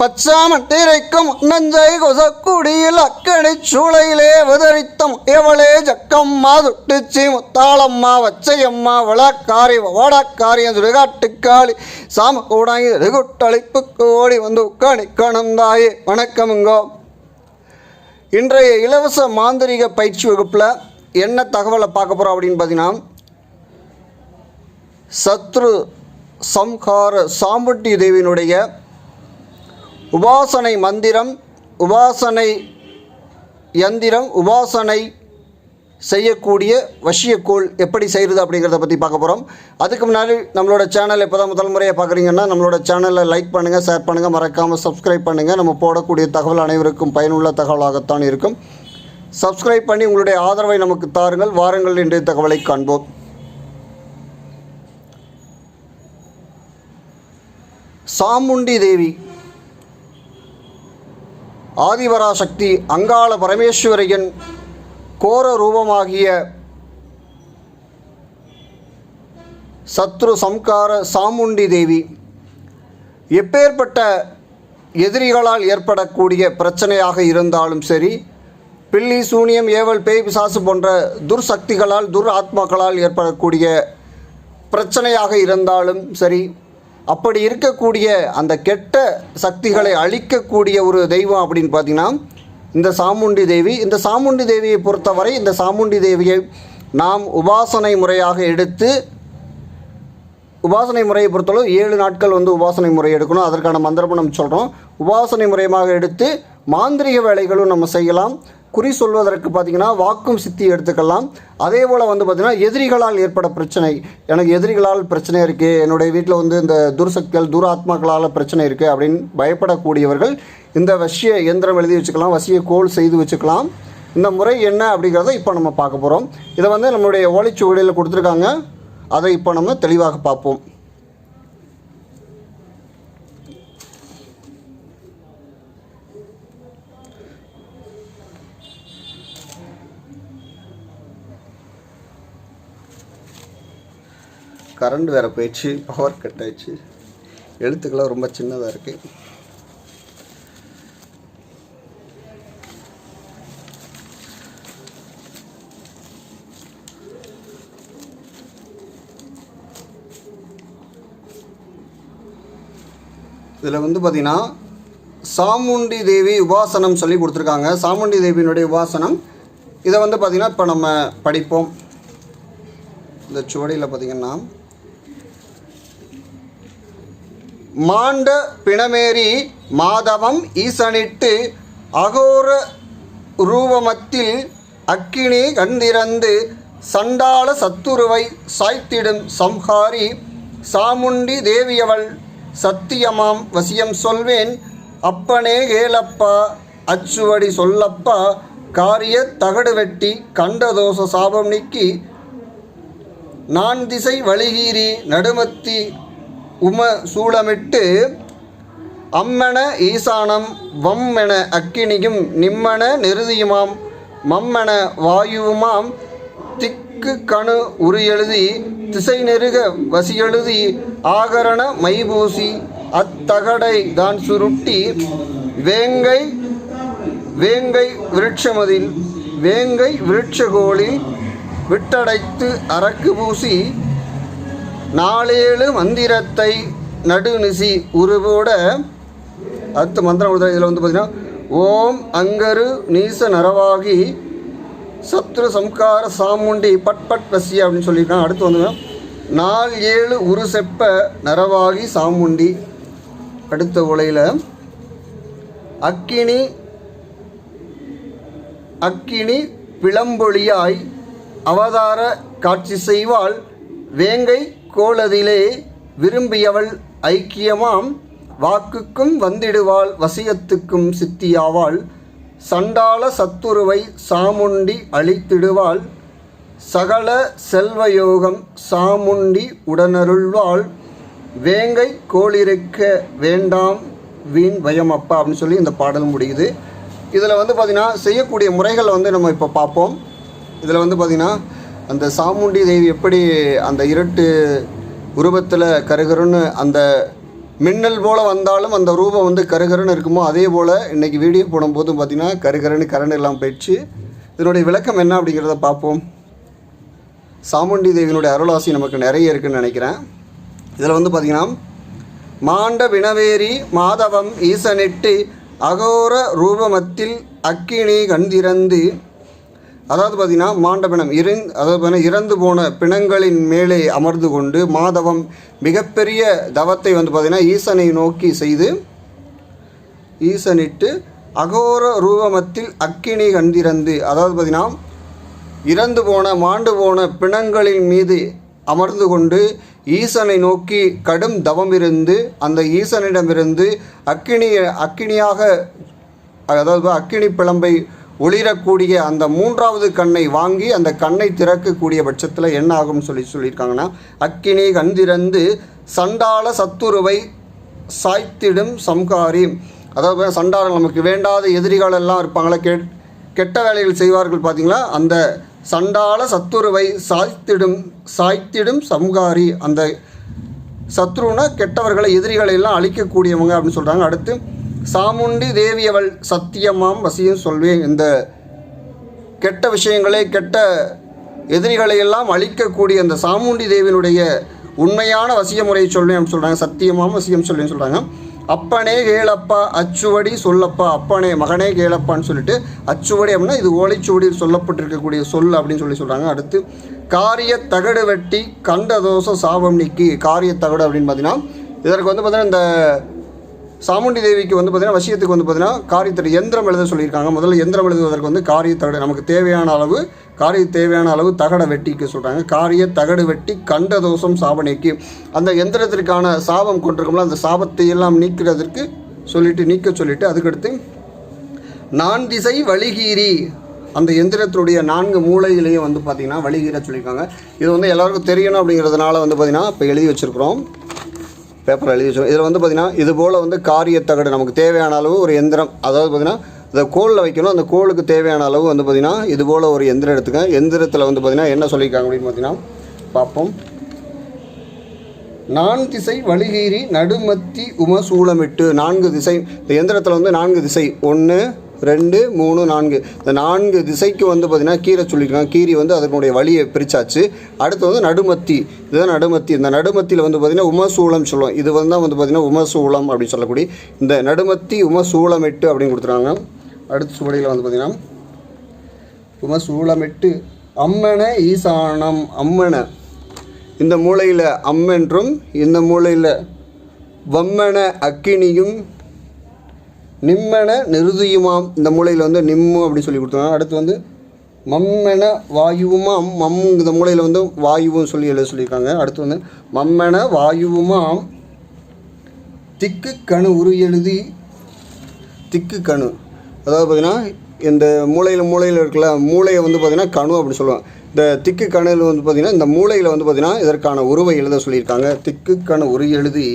பச்சாமட்டிரைக்கும் நஞ்சை கொசக்குடியில் அக்கணி சூளையிலே அவதரித்தம் எவளே ஜக்கம்மா மாதுட்டுச்சி முத்தாளம்மா வச்சையம்மா விளக்காரி வடக்காரியம் சுடுகாட்டுக்காளி. சாம கூடாங்கி ரெகுட்டளிப்புக்கு ஓடி வந்து உட்காணி கணந்தாயே. வணக்கமுங்கோ. இன்றைய இலவச மாந்திரிக பயிற்சி வகுப்பில் என்ன தகவலை பார்க்க போகிறோம் அப்படின்னு பார்த்தீங்கன்னா சத்ரு சம்ஹார சாமுண்டி தேவியினுடைய உபாசனை மந்திரம் உபாசனை யந்திரம் உபாசனை செய்யக்கூடிய வசியக்கோள் எப்படி செய்கிறது அப்படிங்கிறத பற்றி பார்க்க போகிறோம் அதுக்கு முன்னாடி நம்மளோட சேனல் இப்போ தான் முதல் முறையாக பார்க்குறீங்கன்னா நம்மளோட சேனலை லைக் பண்ணுங்கள் ஷேர் பண்ணுங்கள் மறக்காமல் சப்ஸ்கிரைப் பண்ணுங்கள் நம்ம போடக்கூடிய தகவல் அனைவருக்கும் பயனுள்ள தகவலாகத்தான் இருக்கும். சப்ஸ்கிரைப் பண்ணி உங்களுடைய ஆதரவை நமக்கு தாருங்கள். வாருங்கள் இன்றைய தகவலை காண்போம். சாமுண்டி தேவி. ஆதிபராசக்தி அங்காள பரமேஸ்வரியின் கோர ரூபமாகிய சத்ரு சம்கார சாமுண்டி தேவி எப்பேற்பட்ட எதிரிகளால் ஏற்படக்கூடிய பிரச்சனையாக இருந்தாலும் சரி பில்லி சூனியம் ஏவல் பேய் பிசாசு போன்ற துர்சக்திகளால் துர் ஆத்மாக்களால் ஏற்படக்கூடிய பிரச்சனையாக இருந்தாலும் சரி அப்படி இருக்கக்கூடிய அந்த கெட்ட சக்திகளை அழிக்கக்கூடிய ஒரு தெய்வம் அப்படின்னு பார்த்தீங்கன்னா இந்த சாமுண்டி தேவி. இந்த சாமுண்டி தேவியை பொறுத்தவரை இந்த சாமுண்டி தேவியை நாம் உபாசனை முறையாக எடுத்து உபாசனை முறையை பொறுத்தளவு ஏழு நாட்கள் வந்து உபாசனை முறை எடுக்கணும். அதற்கான மந்திரமும் நம்ம சொல்கிறோம் உபாசனை முறையமாக எடுத்து மாந்திரிக வேலைகளும் நம்ம செய்யலாம். குறி சொல்வதற்கு பார்த்திங்கன்னா வாக்கும் சித்தி எடுத்துக்கலாம். அதே போல் வந்து பார்த்திங்கன்னா எதிரிகளால் ஏற்பட பிரச்சனை. எனக்கு எதிரிகளால் பிரச்சனை இருக்குது என்னுடைய வீட்டில் வந்து இந்த துர்சக்திகள் துராத்மாக்களால் பிரச்சனை இருக்குது அப்படின்னு பயப்படக்கூடியவர்கள் இந்த வசிய எந்திரம் எழுதி வச்சுக்கலாம் வசிய கோல் செய்து வச்சுக்கலாம். இந்த முறை என்ன அப்படிங்கிறத இப்போ நம்ம பார்க்க போகிறோம் இதை வந்து நம்மளுடைய ஓலைச்சுவடியில் கொடுத்துருக்காங்க. அதை இப்போ நம்ம தெளிவாக பார்ப்போம். கரண்ட் வேறு போயிடுச்சு பவர் கட் ஆயிடுச்சு. எழுத்துக்கெல்லாம் ரொம்ப சின்னதாக இருக்குது இதில் வந்து பார்த்திங்கன்னா சாமுண்டி தேவி உபாசனம் சொல்லி கொடுத்துருக்காங்க. சாமுண்டி தேவியினுடைய உபாசனம். இதை வந்து பார்த்திங்கன்னா இப்போ நம்ம படிப்போம். இந்த சுவடியில் பார்த்திங்கன்னா மாண்ட பிணமேறி மாதவம் ஈசனிட்டு அகோர ரூபமத்தில் அக்கினி கண்திறந்து சண்டாள சத்துருவை சாய்த்திடும் சம்ஹாரி சாமுண்டி தேவியவள் சத்தியமாம் வசியம் சொல்வேன். அப்பனே கேளப்பா அச்சுவடி சொல்லப்பா காரிய தகடு வெட்டி கண்டதோஷ சாபம் நீக்கி நான் திசை வழிகீறி நடுமத்தி உம சூளமிட்டு அம்மன ஈசானம் வம்மென அக்கினியும் நிம்மன நெருதியுமாம் மம்மென வாயுவுமாம் திக்கு கணு உரு எழுதி திசை நெருக வசியெழுதி ஆகரண மைபூசி அத்தகடை தான் சுருட்டி வேங்கை வேங்கை விருட்சமதில் வேங்கை விருட்சகோளில் விட்டடைத்து அரக்கு பூசி நாளேழு மந்திரத்தை நடுநிசி உருவோட அடுத்த மந்திரம் கொடுத்த இதில் வந்து பார்த்தீங்கன்னா ஓம் அங்கரு நீச நரவாகி சத்ரு சம்கார சாமுண்டி பட் பட் வசிய அப்படின்னு சொல்லியிருக்காங்க. அடுத்து வந்து நாள் ஏழு உரு செப்ப நரவாகி சாமுண்டி. அடுத்த உலையில் அக்கினி அக்கினி பிளம்பொழியாய் அவதார காட்சி செய்வாள். வேங்கை கோலதிலே விரும்பியவள் ஐக்கியமாம் வாக்குக்கும் வந்திடுவாள் வசியத்துக்கும் சித்தியாவாள். சண்டாள சத்துருவை சாமுண்டி அழித்திடுவாள். சகல செல்வயோகம் சாமுண்டி உடனருள்வாள். வேங்கை கோளிருக்க வேண்டாம் வீண் பயமப்பா அப்படின்னு சொல்லி இந்த பாடல் முடியுது. இதில் வந்து பார்த்திங்கன்னா செய்யக்கூடிய முறைகள் வந்து நம்ம இப்போ பார்ப்போம். இதில் வந்து பார்த்திங்கன்னா அந்த சாமுண்டி தேவி எப்படி அந்த இருட்டு உருவத்தில் கருகருன்னு அந்த மின்னல் போல் வந்தாலும் அந்த ரூபம் வந்து கருகருன்னு இருக்குமோ அதே போல் இன்றைக்கி வீடியோ போடும்போதும் பார்த்திங்கன்னா கருகருன்னு கரண்ட் எல்லாம் போயிடுச்சு. இதனுடைய விளக்கம் என்ன அப்படிங்கிறத பார்ப்போம். சாமுண்டி தேவியினுடைய அருளாசி நமக்கு நிறைய இருக்குதுன்னு நினைக்கிறேன். இதில் வந்து பார்த்திங்கன்னா மாண்ட வினவேரி மாதவம் ஈசனிட்டு அகோர ரூபமத்தில் அக்கினி கண்திறந்து அதாவது பார்த்திங்கன்னா மாண்டபிணம் இருந் அதாவது பார்த்தீங்கன்னா இறந்து போன பிணங்களின் மேலே அமர்ந்து கொண்டு மாதவம் மிகப்பெரிய தவத்தை வந்து பார்த்திங்கன்னா ஈசனை நோக்கி செய்து ஈசனிட்டு அகோர ரூபமத்தில் அக்கினி கண்டிறந்து அதாவது பார்த்திங்கன்னா இறந்து போன மாண்டு போன பிணங்களின் மீது அமர்ந்து கொண்டு ஈசனை நோக்கி கடும் தவம் இருந்து அந்த ஈசனிடமிருந்து அக்கினி அக்கினியாக அதாவது அக்கினி பிளம்பை ஒளிரக்கூடிய அந்த மூன்றாவது கண்ணை வாங்கி அந்த கண்ணை திறக்கக்கூடிய பட்சத்தில் என்ன ஆகும்னு சொல்லி சொல்லியிருக்காங்கன்னா அக்கினி கண் சண்டாள சண்டால சத்துருவை சாய்த்திடும் சம்காரி அதாவது சண்டாளம் நமக்கு வேண்டாத எதிரிகள் எல்லாம் இருப்பாங்களா கெ கெட்ட வேலைகள் செய்வார்கள் பார்த்தீங்களா அந்த சண்டால சத்துருவை சாய்த்திடும் சாய்த்திடும் சம்காரி அந்த சத்ருனா கெட்டவர்களை எதிரிகளை எல்லாம் அழிக்கக்கூடியவங்க அப்படின்னு சொல்கிறாங்க அடுத்து சாமுண்டி தேவியவள் சத்தியமாம் வசியும் சொல்வேன். இந்த கெட்ட விஷயங்களை கெட்ட எதிரிகளை எல்லாம் அழிக்கக்கூடிய அந்த சாமுண்டி தேவியினுடைய உண்மையான வசிய முறையை சொல்வேன் அப்படின்னு சொல்கிறாங்க சத்தியமாம் வசியம் சொல்வேன் சொல்கிறாங்க அப்பனே கேளப்பா அச்சுவடி சொல்லப்பா. அப்பனே மகனே கேளப்பான்னு சொல்லிட்டு அச்சுவடி அப்படின்னா இது ஓலைச்சுவடியில் சொல்லப்பட்டிருக்கக்கூடிய சொல் அப்படின்னு சொல்லி சொல்கிறாங்க அடுத்து காரிய தகடு வெட்டி கண்ட தோசை சாபம் நீக்கி. காரிய தகடு அப்படின்னு பார்த்தீங்கன்னா இதற்கு வந்து பார்த்தீங்கன்னா இந்த சாமுண்டி தேவிக்கு வந்து பார்த்திங்கன்னா விஷயத்துக்கு வந்து பார்த்தீங்கன்னா காரியத்தடை எந்திரம் எழுத சொல்லியிருக்காங்க. முதல்ல எந்திரம் எழுதுவதற்கு வந்து காரிய தகடு நமக்கு தேவையான அளவு காரிய தேவையான அளவு தகட வெட்டிக்கு சொல்கிறாங்க காரிய தகடு வெட்டி கண்ட தோஷம் சாபனைக்கு அந்த எந்திரத்திற்கான சாபம் கொண்டிருக்கோம்ல அந்த சாபத்தை எல்லாம் நீக்கிறதற்கு சொல்லிட்டு நீக்க சொல்லிட்டு அதுக்கடுத்து நான் திசை வழிகீரி அந்த எந்திரத்தினுடைய நான்கு மூளையிலையும் வந்து பார்த்திங்கன்னா வழிகீர சொல்லியிருக்காங்க. இது வந்து எல்லாருக்கும் தெரியணும் அப்படிங்கிறதுனால வந்து பார்த்திங்கன்னா இப்போ எழுதி வச்சுருக்குறோம். பேப்பர் எழுதி வச்சோம் இதில் வந்து பார்த்திங்கன்னா இது போல் வந்து காரியத்தகடு நமக்கு தேவையான அளவு ஒரு எந்திரம். அதாவது பார்த்திங்கன்னா இந்த கோலில் வைக்கணும். அந்த கோலுக்கு தேவையான அளவு வந்து பார்த்திங்கன்னா இது போல் ஒரு எந்திரம் எடுத்துக்க எந்திரத்தில் வந்து பார்த்திங்கன்னா என்ன சொல்லியிருக்காங்க அப்படின்னு பார்த்திங்கன்னா பார்ப்போம். நான் திசை வழிகீறி நடுமத்தி உமசூலமிட்டு. நான்கு திசை இந்த எந்திரத்தில் வந்து நான்கு திசை. ஒன்று ரெண்டு மூணு நான்கு. இந்த நான்கு திசைக்கு வந்து பார்த்திங்கன்னா கீரை சொல்லியிருக்காங்க. கீரி வந்து அதனுடைய வழியை பிரிச்சாச்சு. அடுத்து வந்து நடுமத்தி. இதுதான் நடுமத்தி. இந்த நடுமத்தியில் வந்து பார்த்திங்கன்னா உமசூலம் சொல்லுவோம் இது வந்து தான் வந்து பார்த்திங்கன்னா உமசூலம் அப்படின்னு சொல்லக்கூடிய இந்த நடுமத்தி உமசூலமெட்டு அப்படின்னு கொடுத்துருக்காங்க. அடுத்த சுவடியில் வந்து பார்த்திங்கன்னா உமசூலமிட்டு அம்மன ஈசானம். அம்மன. இந்த மூலையில் அம்மென்றும் இந்த மூலையில் வம்மன அக்கினியும் நிம்மென நிருதியுமாம். இந்த மூலையில் வந்து நிம்மு அப்படி சொல்லி கொடுத்தாங்க அடுத்து வந்து மம்மென வாயுவுமாம். மம் இந்த மூலையில் வந்து வாயுவும் சொல்லி எழுத சொல்லியிருக்காங்க. அடுத்து வந்து மம்மென வாயுவுமாம். திக்கு கணு உரு எழுதி திக்கு கணு. அதாவது பார்த்திங்கன்னா இந்த மூளையில் மூளையில் இருக்கல மூளையை வந்து பார்த்திங்கன்னா கணு அப்படின்னு சொல்லுவாங்க. இந்த திக்கு கணுவில் வந்து பார்த்திங்கன்னா இந்த மூளையில் வந்து பார்த்திங்கன்னா இதற்கான உருவை எழுத சொல்லியிருக்காங்க. திக்கு கணு உரு எழுதி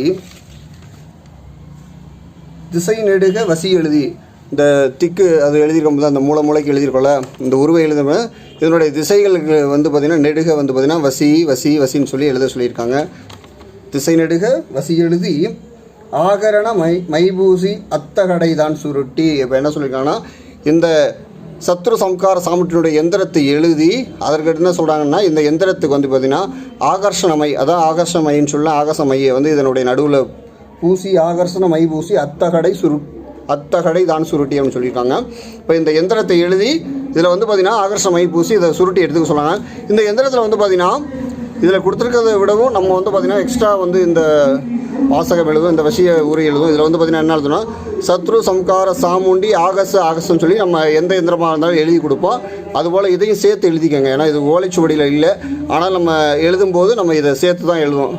திசை நெடுக வசி எழுதி. இந்த திக்கு அது எழுதியிருக்கும் போது அந்த மூளை மூளைக்கு எழுதியிருக்கோம்ல இந்த உருவை எழுதும்போது இதனுடைய திசைகளுக்கு வந்து பார்த்திங்கன்னா நெடுக வந்து பார்த்திங்கன்னா வசி வசி வசின்னு சொல்லி எழுத சொல்லியிருக்காங்க. திசை நெடுக வசி எழுதி ஆகரண மை மைபூசி அத்தகடை தான் சுருட்டி. இப்போ என்ன சொல்லியிருக்காங்கன்னா இந்த சத்ரு சம்கார சாமுட்டினுடைய எந்திரத்தை எழுதி அதற்கு என்ன சொல்கிறாங்கன்னா இந்த எந்திரத்துக்கு வந்து பார்த்திங்கன்னா ஆகர்ஷணமை அதான் ஆகர்ஷமைன்னு சொல்ல ஆகர்ஷமையை வந்து இதனுடைய நடுவில் பூசி ஆகர்ஷண மை பூசி அத்தகடை சுரு அத்தகடை தான் சுருட்டி அப்படின்னு சொல்லியிருக்காங்க. இப்போ இந்த எந்திரத்தை எழுதி இதில் வந்து பார்த்திங்கன்னா ஆகர்ஷண மை பூசி இதை சுருட்டி எடுத்துக்க சொன்னாங்க. இந்த எந்திரத்தில் வந்து பார்த்திங்கன்னா இதில் கொடுத்துருக்கிறத விடவும் நம்ம வந்து பார்த்திங்கன்னா எக்ஸ்ட்ரா வந்து இந்த வாசகம் எழுதும் இந்த வசிய உரை எழுதும். இதில் வந்து பார்த்திங்கன்னா என்ன எழுதுனா சத்ரு சம்கார சாமுண்டி ஆகச ஆகசம்னு சொல்லி நம்ம எந்த எந்திரமாக இருந்தாலும் எழுதி கொடுப்போம். அதுபோல் இதையும் சேர்த்து எழுதிக்கோங்க. ஏன்னா இது ஓலைச்சுவடியில் இல்லை. ஆனால் நம்ம எழுதும்போது நம்ம இதை சேர்த்து தான் எழுதுவோம்.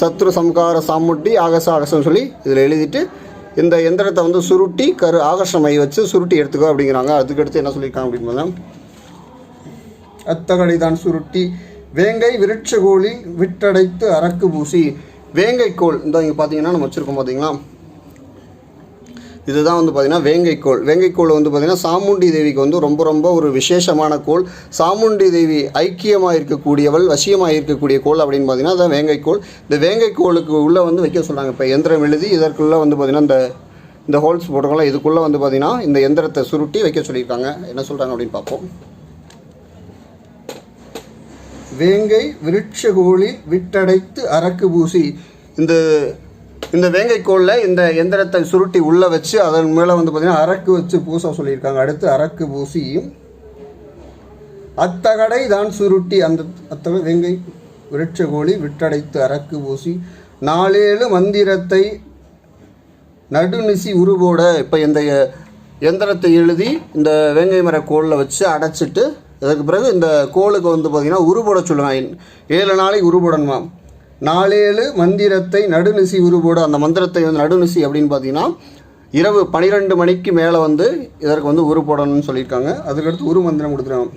சத்ரு சம்கார சாமுட்டி ஆகச ஆகசம்னு சொல்லி இதில் எழுதிட்டு இந்த எந்திரத்தை வந்து சுருட்டி கரு ஆகர்ஷமை வச்சு சுருட்டி எடுத்துக்கோ அப்படிங்கிறாங்க. அதுக்கடுத்து என்ன சொல்லியிருக்காங்க அப்படின்னு பார்த்தா அத்தகடை தான் சுருட்டி வேங்கை விருட்சகோலில் விட்டடைத்து அரக்கு பூசி. வேங்கைக்கோள் இந்த இங்கே பார்த்தீங்கன்னா நம்ம வச்சுருக்கோம் பார்த்தீங்களா? இதுதான் வந்து பார்த்திங்கன்னா வேங்கைக்கோள் வேங்கைக்கோள் வந்து பார்த்திங்கன்னா சாமுண்டி தேவிக்கு வந்து ரொம்ப ரொம்ப ஒரு விசேஷமான கோள். சாமுண்டி தேவி ஐக்கியமாக இருக்கக்கூடியவள் வசியமாக இருக்கக்கூடிய கோள் அப்படின்னு பார்த்தீங்கன்னா அதான் வேங்கைக்கோள் இந்த வேங்கைக்கோளுக்கு உள்ளே வந்து வைக்க சொல்கிறாங்க இப்போ எந்திரம் எழுதி இதற்குள்ளே வந்து பார்த்திங்கன்னா இந்த இந்த ஹோல்ஸ் போட்டுக்கலாம் இதுக்குள்ளே வந்து பார்த்திங்கன்னா இந்த எந்திரத்தை சுருட்டி வைக்க சொல்லியிருக்காங்க. என்ன சொல்கிறாங்க அப்படின்னு பார்ப்போம். வேங்கை விருட்சகோளில் விட்டடைத்து அரக்கு பூசி. இந்த இந்த வேங்கைக்கோளில் இந்த எந்திரத்தை சுருட்டி உள்ளே வச்சு அதன் மேலே வந்து பார்த்திங்கன்னா அரக்கு வச்சு பூச சொல்லியிருக்காங்க. அடுத்து அரக்கு பூசி அத்தகடை தான் சுருட்டி அந்த அத்தகை வேங்கை விருட்சகோழி விட்டடைத்து அரக்கு பூசி நாளேழு மந்திரத்தை நடுநிசி உருவோட இப்போ இந்த எந்திரத்தை எழுதி இந்த வேங்கை மர கோலில் வச்சு அடைச்சிட்டு அதுக்கு பிறகு இந்த கோளுக்கு வந்து பார்த்திங்கன்னா உருபோட சொல்லுவேன் ஏழு நாளைக்கு உருபோடணுமா நாளேழு மந்திரத்தை நடுநிசி உருபோட அந்த மந்திரத்தை வந்து நடுநிசி அப்படின்னு பார்த்தீங்கன்னா இரவு பனிரெண்டு மணிக்கு மேலே வந்து இதற்கு வந்து உரு போடணும்னு சொல்லியிருக்காங்க. அதுக்கடுத்து உரு மந்திரம் கொடுத்துருக்காங்க.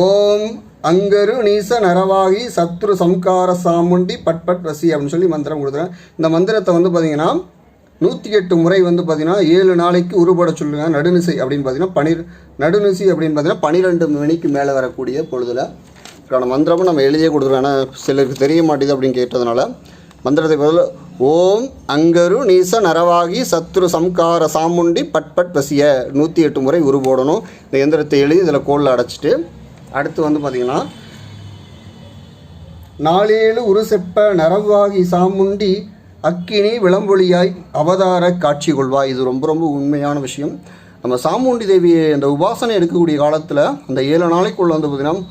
ஓம் அங்கரு நீச நரவாகி சத்ரு சம்கார சாமுண்டி பட்பட் ரசி அப்படின்னு சொல்லி மந்திரம் கொடுத்துறேன் இந்த மந்திரத்தை வந்து பார்த்தீங்கன்னா நூற்றி எட்டு முறை வந்து பார்த்தீங்கன்னா ஏழு நாளைக்கு உருபட சொல்லுங்கள் நடுநிசை அப்படின்னு பார்த்தீங்கன்னா பனிர் நடுநிசி அப்படின்னு பார்த்தீங்கன்னா பன்னிரெண்டு மணிக்கு மேலே வரக்கூடிய பொழுதில் இதுக்கான மந்திரமும் நம்ம எழுதியே கொடுத்துருவோம். ஏன்னா சிலருக்கு தெரிய மாட்டேது அப்படின்னு கேட்டதுனால மந்திரத்தை பதில் ஓம் அங்கரு நீச நரவாகி சத்ரு சம்கார சாமுண்டி பட்பட் வசிய நூற்றி எட்டு முறை உரு போடணும். இந்த எந்திரத்தை எழுதி இதில் கோலில் அடைச்சிட்டு அடுத்து வந்து பார்த்திங்கன்னா நாளேழு உரு செப்ப நரவாகி சாமுண்டி அக்கினி விளம்பொலியாய் அவதார காட்சி கொள்வாய். இது ரொம்ப ரொம்ப உண்மையான விஷயம். நம்ம சாமுண்டி தேவியை அந்த உபாசனை எடுக்கக்கூடிய காலத்தில் அந்த ஏழு நாளைக்குள்ளே வந்து பார்த்திங்கன்னா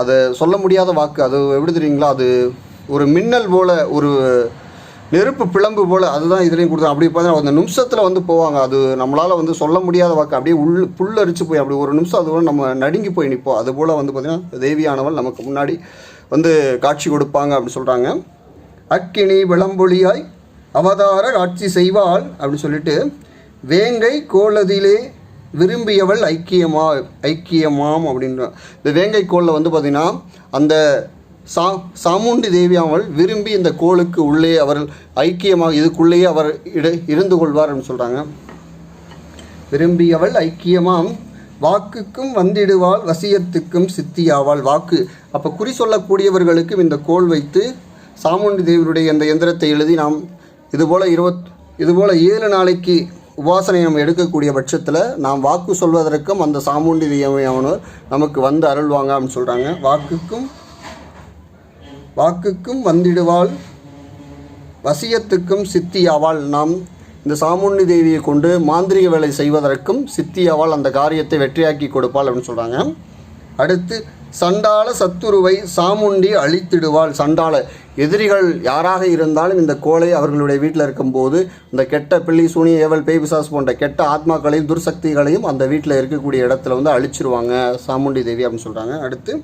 அதை சொல்ல முடியாத வாக்கு. அது எப்படி தெரியுங்களா? அது ஒரு மின்னல் போல் ஒரு நெருப்பு பிளம்பு போல் அதுதான் இதுலேயும் கொடுத்தோம் அப்படி பார்த்தீங்கன்னா அந்த நிமிஷத்தில் வந்து போவாங்க. அது நம்மளால் வந்து சொல்ல முடியாத வாக்கு. அப்படியே உள் புல்லரிச்சு போய் அப்படி ஒரு நிமிஷம் அது கூட நம்ம நடுங்கி போய் நிற்போம் அது போல் வந்து பார்த்திங்கன்னா தேவியானவள் நமக்கு முன்னாடி வந்து காட்சி கொடுப்பாங்க அப்படின்னு சொல்கிறாங்க அக்கினி விளம்பொலியாய் அவதார காட்சி செய்வாள் அப்படின்னு சொல்லிட்டு வேங்கை கோலதிலே விரும்பியவள் ஐக்கியமா ஐக்கியமாம் அப்படின்ற இந்த வேங்கை கோலில் வந்து பார்த்திங்கன்னா அந்த சா சாமுண்டி தேவி அவள் விரும்பி இந்த கோளுக்கு உள்ளே அவர் ஐக்கியமாக இதுக்குள்ளேயே அவர் இட இருந்து கொள்வார் அப்படின்னு சொல்கிறாங்க விரும்பியவள் ஐக்கியமாம் வாக்குக்கும் வந்திடுவாள் வசியத்துக்கும் சித்தியாவாள். வாக்கு அப்போ குறி சொல்லக்கூடியவர்களுக்கும் இந்த கோல் வைத்து சாமுண்டி தேவியுடைய அந்த எந்திரத்தை எழுதி நாம் இதுபோல் இருபத் இதுபோல் ஏழு நாளைக்கு உபாசனை நம்ம எடுக்கக்கூடிய பட்சத்தில் நாம் வாக்கு சொல்வதற்கும் அந்த சாமுண்டி தேவியானவர் நமக்கு வந்து அருள்வாங்க அப்படின்னு சொல்கிறாங்க வாக்குக்கும் வாக்குக்கும் வந்திடுவாள் வசியத்துக்கும் சித்தியாவாள். நாம் இந்த சாமுண்டி தேவியை கொண்டு மாந்திரிக வேலை செய்வதற்கும் சித்தியாவால் அந்த காரியத்தை வெற்றியாக்கி கொடுப்பாள் அப்படின்னு சொல்கிறாங்க அடுத்து சண்டால சத்துருவை சாமுண்டி அழித்திடுவாள். சண்டால எதிரிகள் யாராக இருந்தாலும் இந்த கோலை அவர்களுடைய வீட்டில் இருக்கும்போது இந்த கெட்ட பிள்ளி சூனிய ஏவல் பேய் பிசாஸ் போன்ற கெட்ட ஆத்மாக்களையும் துர்சக்திகளையும் அந்த வீட்டில் இருக்கக்கூடிய இடத்துல வந்து அழிச்சிருவாங்க. சாமுண்டி தேவி அப்படின்னு சொல்கிறாங்க அடுத்து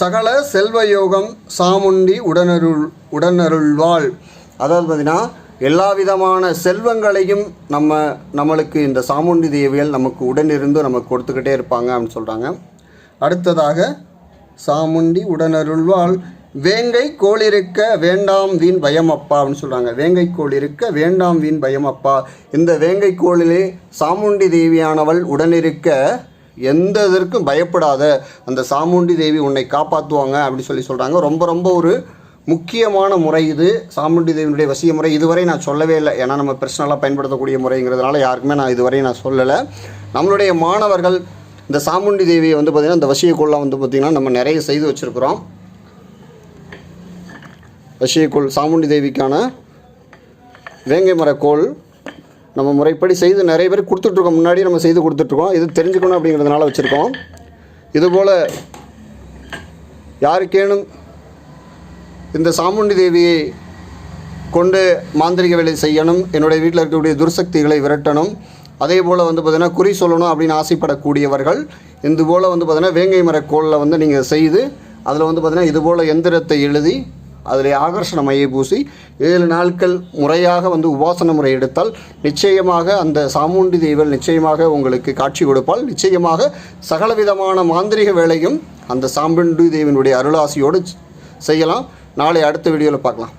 சகல செல்வயோகம் சாமுண்டி உடனருள் உடனருள்வாள். அதாவது பார்த்தீங்கன்னா எல்லா விதமான செல்வங்களையும் நம்ம நம்மளுக்கு இந்த சாமுண்டி தேவியல் நமக்கு உடனிருந்து நமக்கு கொடுத்துக்கிட்டே இருப்பாங்க அப்படின்னு சொல்கிறாங்க அடுத்ததாக சாமுண்டி உடனருள்வாள் வேங்கை கோள் இருக்க வேண்டாம் வீண் பயம் அப்பா அப்படின்னு சொல்கிறாங்க வேங்கை கோள் இருக்க வேண்டாம் வீண் பயம் அப்பா இந்த வேங்கை கோளிலே சாமுண்டி தேவியானவள் உடனிருக்க எந்த இதற்கும் பயப்படாத அந்த சாமுண்டி தேவி உன்னை காப்பாற்றுவாங்க அப்படி சொல்லி சொல்கிறாங்க ரொம்ப ரொம்ப ஒரு முக்கியமான முறை இது. சாமுண்டி தேவியினுடைய வசிய முறை. இதுவரை நான் சொல்லவே இல்லை. ஏன்னா நம்ம பர்சனலாக பயன்படுத்தக்கூடிய முறைங்கிறதுனால யாருக்குமே நான் இதுவரை நான் சொல்லலை. நம்மளுடைய மாணவர்கள் இந்த சாமுண்டி தேவியை வந்து பார்த்திங்கன்னா இந்த வசியக்குள்ளே வந்து பார்த்திங்கன்னா நம்ம நிறைய செய்து வச்சுருக்குறோம். வசியக்குள் சாமுண்டி தேவிக்கான வேங்கை மரக்கோள் நம்ம முறைப்படி செய்து நிறைய பேர் கொடுத்துட்ருக்கோம். முன்னாடி நம்ம செய்து கொடுத்துட்ருக்கோம். இது தெரிஞ்சுக்கணும் அப்படிங்கிறதுனால வச்சுருக்கோம். இதுபோல் யாருக்கேனும் இந்த சாமுண்டி தேவியை கொண்டு மாந்திரிக வேலை செய்யணும். என்னுடைய வீட்டில் இருக்கக்கூடிய துர்சக்திகளை விரட்டணும். அதே போல் வந்து பார்த்திங்கன்னா குறி சொல்லணும் அப்படின்னு ஆசைப்படக்கூடியவர்கள் இது போல் வந்து பார்த்திங்கன்னா வேங்கை மரக்கோளில் வந்து நீங்கள் செய்து அதில் வந்து பார்த்திங்கன்னா இது போல் எந்திரத்தை எழுதி அதில் ஆகர்ஷண மையை பூசி ஏழு நாட்கள் முறையாக வந்து உபாசன முறை எடுத்தால் நிச்சயமாக அந்த சாமுண்டி தெய்வல் நிச்சயமாக உங்களுக்கு காட்சி கொடுப்பால் நிச்சயமாக சகலவிதமான மாந்திரிக வேலையும் அந்த சாமுண்டி தேவனுடைய அருளாசியோடு செய்யலாம். நாளை அடுத்த வீடியோவில் பார்க்கலாம்.